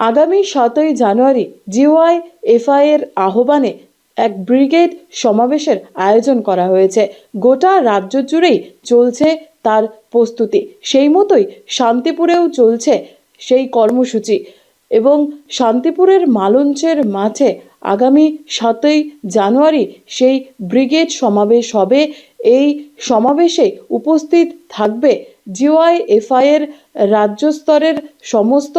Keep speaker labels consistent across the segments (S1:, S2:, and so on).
S1: আগামী সাতই জানুয়ারি জিওয়াই এফআইয়ের আহ্বানে এক ব্রিগেড সমাবেশের আয়োজন করা হয়েছে। গোটা রাজ্য জুড়েই চলছে তার প্রস্তুতি। সেই মতোই শান্তিপুরেও চলছে সেই কর্মসূচি এবং শান্তিপুরের মালঞ্চের মাঠে আগামী সাতই জানুয়ারি সেই ব্রিগেড সমাবেশ হবে। এই সমাবেশে উপস্থিত থাকবে জিওআই এফআইয়ের রাজ্য স্তরের সমস্ত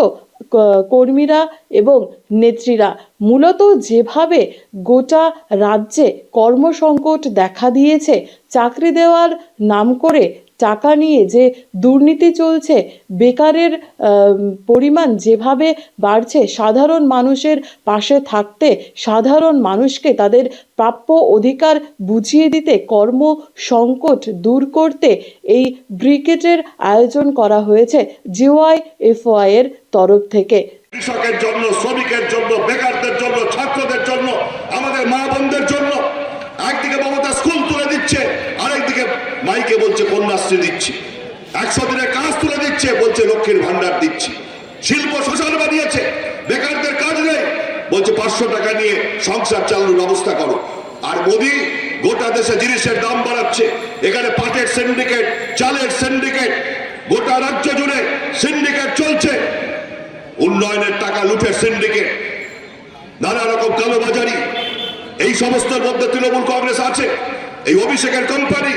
S1: কর্মীরা এবং নেত্রীরা। মূলত যেভাবে গোটা রাজ্যে কর্মসংকট দেখা দিয়েছে চাকরি দেওয়ার নাম করে টাকা নিয়ে যে দুর্নীতি চলছে, বেকারের পরিমাণ যেভাবে বাড়ছে, সাধারণ মানুষের পাশে থাকতে, সাধারণ মানুষকে তাদের প্রাপ্য অধিকার বুঝিয়ে দিতে, কর্ম সংকট দূর করতে এই ব্রিগেডের আয়োজন করা হয়েছে জিওআই এফওআই এর তরফ থেকে।
S2: কৃষকের জন্য, শ্রমিকের জন্য, বেকারদের জন্য, ছাত্রদের জন্য, আমাদের মা বোনদের জন্য একদিকে মমতা স্কুল তুলে দিচ্ছে আরেকদিকে মাইকে বলছে, কন্যাশ্রী দিচ্ছি। একশো দিনের কাজ তুলে দিচ্ছে, বলছে, লক্ষ্মীর ভান্ডার দিচ্ছি। শিল্প শোষণ বানিয়েছে, বেকারদের কাজ নেই। বলছে, পাঁচশো টাকা নিয়ে সংসার চালানোর ব্যবস্থা করো। আর মোদি গোটা দেশে জিনিসের দাম বাড়াচ্ছে। এখানে পাটের সিন্ডিকেট চালের সিন্ডিকেট গোটা রাজ্য জুড়ে সিন্ডিকেট চলছে। উন্নয়নের টাকা লুটের সিন্ডিকেট নানা রকম কালোবাজারি। এই সমস্তের মধ্যে তৃণমূল কংগ্রেস আছে। এই অভিষেকের কোম্পানি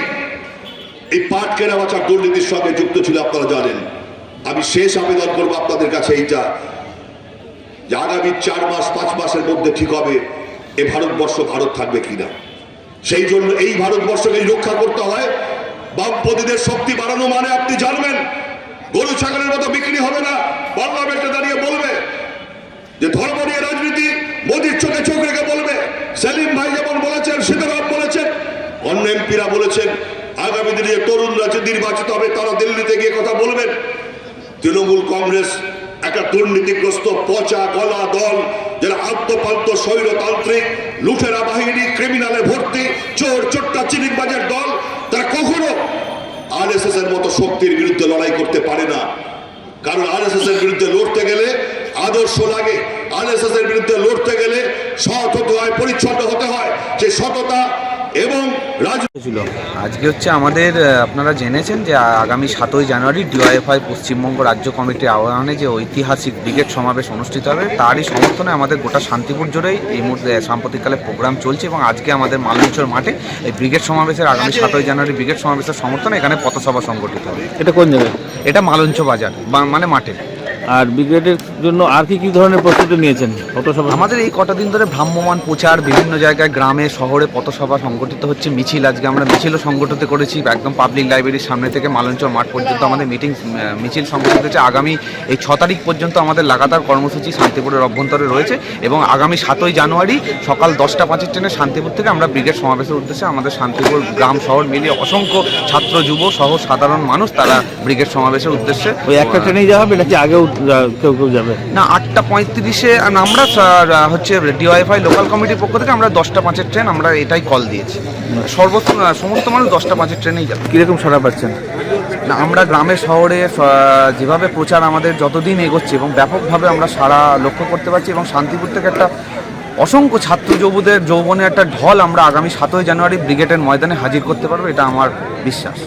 S2: এই পাট কেনা বাঁচার দুর্নীতির সঙ্গে যুক্ত ছিল, আপনারা জানেন। আমি শেষ আবেদন করব আপনাদের কাছে এইটা, যে আগামী চার মাস, পাঁচ মাসের মধ্যে ঠিক হবে এ ভারতবর্ষ ভারত থাকবে কিনা। সেই জন্য এই ভারতবর্ষকে রক্ষা করতে হয়। বামপন্থীদের শক্তি বাড়ানো মানে আপনি জানবেন, গরু, ছাগলের মতো বিক্রি হবে না। পার্লামেন্টে দাঁড়িয়ে বলবে যে, ধর্ম নিয়ে রাজনীতি, মোদির চোখে চোখ রেখে বলবে। সেলিম ভাই যেমন বলেছেন, সীতারাম বলেছেন, অন্য এমপিরা বলেছেন আগামী দিনে তরুণরা যে নির্বাচিত হবে, তারা দিল্লিতে গিয়ে কথা বলবেন। তৃণমূল কংগ্রেস একটা দুর্নীতিগ্রস্ত পচা গলা দল, যারা আত্মপান্ত স্বৈরতান্ত্রিক লুঠেরা বাহিনী, ক্রিমিনালে ভর্তি, চোর চোট্টা চিনিকবাজের দল, তারা কখনো আরএসএস এর মতো শক্তির বিরুদ্ধে লড়াই করতে পারে না। কারণ আরএসএস এর বিরুদ্ধে লড়তে গেলে আদর্শ লাগে। আরএসএস এর বিরুদ্ধে লড়তে গেলে হয় পরিচ্ছন্ন হতে হয়। সেই সততা
S3: ছিল। আজকে হচ্ছে আমাদের আপনারা জেনেছেন যে আগামী সাতই জানুয়ারি ডিওয়াইএফআই পশ্চিমবঙ্গ রাজ্য কমিটির আহ্বানে যে ঐতিহাসিক ব্রিগেড সমাবেশ অনুষ্ঠিত হবে তারই সমর্থনে আমাদের গোটা শান্তিপুর জুড়েই এই মুহূর্তে সাম্প্রতিককালে প্রোগ্রাম চলছে এবং আজকে আমাদের মালঞ্চর মাঠে এই ব্রিগেড সমাবেশের আগামী সাতই জানুয়ারি ব্রিগেড সমাবেশের সমর্থনে এখানে পথসভা সংগঠিত হবে।
S4: এটা কোন জায়গায়?
S3: এটা মালঞ্চ বাজার বা- মানে মাঠে।
S4: আর ব্রিগেডের জন্য আর কি কি ধরনের প্রস্তুতি নিয়েছেন ফটোসভা
S3: আমাদের এই কটা দিন ধরে ভ্রাম্যমান প্রচার বিভিন্ন জায়গায় গ্রামে শহরে পথসভা সংগঠিত হচ্ছে মিছিল আজকে আমরা মিছিলও সংগঠিত করেছি একদম পাবলিক লাইব্রেরির সামনে থেকে মালঞ্চর মাঠ পর্যন্ত আমাদের মিটিং মিছিল সংগঠিত হচ্ছে। আগামী এই ছ তারিখ পর্যন্ত আমাদের লাগাতার কর্মসূচি শান্তিপুরের অভ্যন্তরে রয়েছে এবং আগামী সাতই জানুয়ারি সকাল দশটা পাঁচের ট্রেনে শান্তিপুর থেকে আমরা ব্রিগেড সমাবেশের উদ্দেশ্যে আমাদের শান্তিপুর গ্রাম শহর মিলিয়ে অসংখ্য ছাত্র যুব সহ সাধারণ মানুষ তারা ব্রিগেড সমাবেশের উদ্দেশ্যে
S4: ওই একটা ট্রেনেই যাওয়া হবে নাকি আগেও কেউ কেউ যাবে।
S3: না আটটা পঁয়ত্রিশে আমরা হচ্ছে ডিওয়াইফাই লোকাল কমিটির পক্ষ থেকে আমরা দশটা পাঁচের ট্রেন আমরা এটাই কল দিয়েছি। সর্বোচ্চ সমস্ত মানুষ দশটা পাঁচের ট্রেনেই যাবে।
S4: কীরকম সাড়া পাচ্ছেন?
S3: না আমরা গ্রামে শহরে যেভাবে প্রচার আমাদের যতদিন এগোচ্ছে এবং ব্যাপকভাবে আমরা সারা লক্ষ্য করতে পারছি এবং শান্তিপুর থেকে একটা অসংখ্য ছাত্র যুবদের যৌবনের একটা ঢল আমরা আগামী সাতই জানুয়ারি ব্রিগেডের ময়দানে হাজির করতে পারব এটা আমার বিশ্বাস।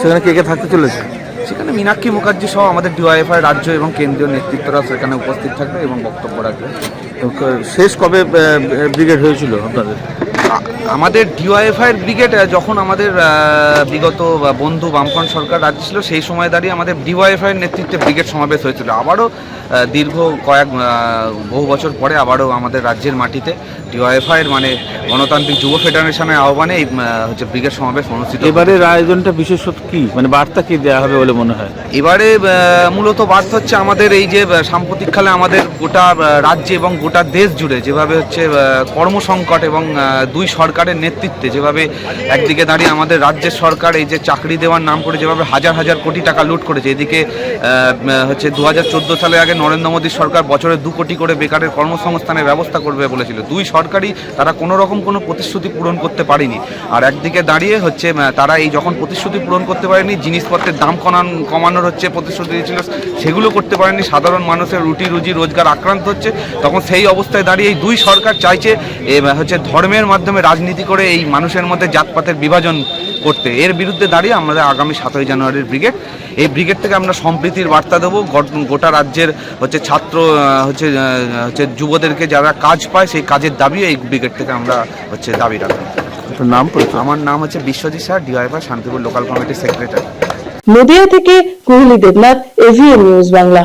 S4: সেখানে কে কে থাকতে চলেছে?
S3: সেখানে মীনাক্ষী মুখার্জি সহ আমাদের ডিওয়াইফাই রাজ্য এবং কেন্দ্রীয় নেতৃত্বরা সেখানে উপস্থিত থাকবে এবং বক্তব্য রাখবে।
S4: শেষ কবে ব্রিগেড হয়েছিল আপনাদের?
S3: আমাদের ডিওয়াইএফআই ব্রিগেড যখন আমাদের বিগত বন্ধু বামফ্রন্ট সরকার রাজ্য ছিল সেই সময় দাঁড়িয়ে আমাদের ডিওয়াইএফআই এর নেতৃত্বে ব্রিগেড সমাবেশ হয়েছিল। আবারও দীর্ঘ কয়েক বহু বছর পরে আবারও আমাদের রাজ্যের মাটিতে ডিওয়াইএফআই এর মানে গণতান্ত্রিক যুব ফেডারেশনের আহ্বানে এই হচ্ছে ব্রিগেড সমাবেশ অনুষ্ঠিত
S4: এবারের আয়োজনটা বিশেষত কি? মানে বার্তা কি দেওয়া হবে বলে মনে হয়?
S3: এবারে মূলত বার্তা হচ্ছে আমাদের এই যে সাম্প্রতিককালে আমাদের গোটা রাজ্যে এবং গোটা দেশ জুড়ে যেভাবে হচ্ছে কর্মসংকট এবং দুই সরকারের নেতৃত্বে যেভাবে একদিকে দাঁড়িয়ে আমাদের রাজ্যের সরকার এই যে চাকরি দেওয়ার নাম করে যেভাবে হাজার হাজার কোটি টাকা লুট করেছে, এদিকে হচ্ছে দু হাজার সালের আগে নরেন্দ্র মোদীর সরকার বছরে দু কোটি করে বেকারের কর্মসংস্থানের ব্যবস্থা করবে বলেছিল। দুই সরকারই তারা কোনো রকম কোনো প্রতিশ্রুতি পূরণ করতে পারেনি। আর একদিকে দাঁড়িয়ে হচ্ছে তারা এই যখন প্রতিশ্রুতি পূরণ করতে পারেনি, জিনিসপত্রের দাম কমান কমানোর হচ্ছে প্রতিশ্রুতি দিয়েছিল সেগুলো করতে পারেনি। সাধারণ মানুষের রুটি রুজি রোজগার আক্রান্ত হচ্ছে। তখন সেই অবস্থায় দাঁড়িয়ে এই দুই সরকার চাইছে হচ্ছে ধর্মের মাধ্যমে রাজনীতি করে এই মানুষের মধ্যে জাতপাতের বিভাজন করতে। এর বিরুদ্ধে দাঁড়িয়ে আমরা আগামী সাতই জানুয়ারির ব্রিগেড। এই ব্রিগেড থেকে আমরা সম্প্রীতির বার্তা দেবো। গোটা রাজ্যের হচ্ছে ছাত্র হচ্ছে হচ্ছে যুবদেরকে যারা কাজ পায় সেই কাজের দাবি এই ব্রিগেড থেকে আমরা হচ্ছে দাবি রাখব।
S4: নাম
S3: আমার নাম হচ্ছে Biswajit sir DYFI Santipur local কমিটির সেক্রেটারি।
S1: নদিয়া থেকে কোহলি দেবনাথ এভিএন নিউজ বাংলা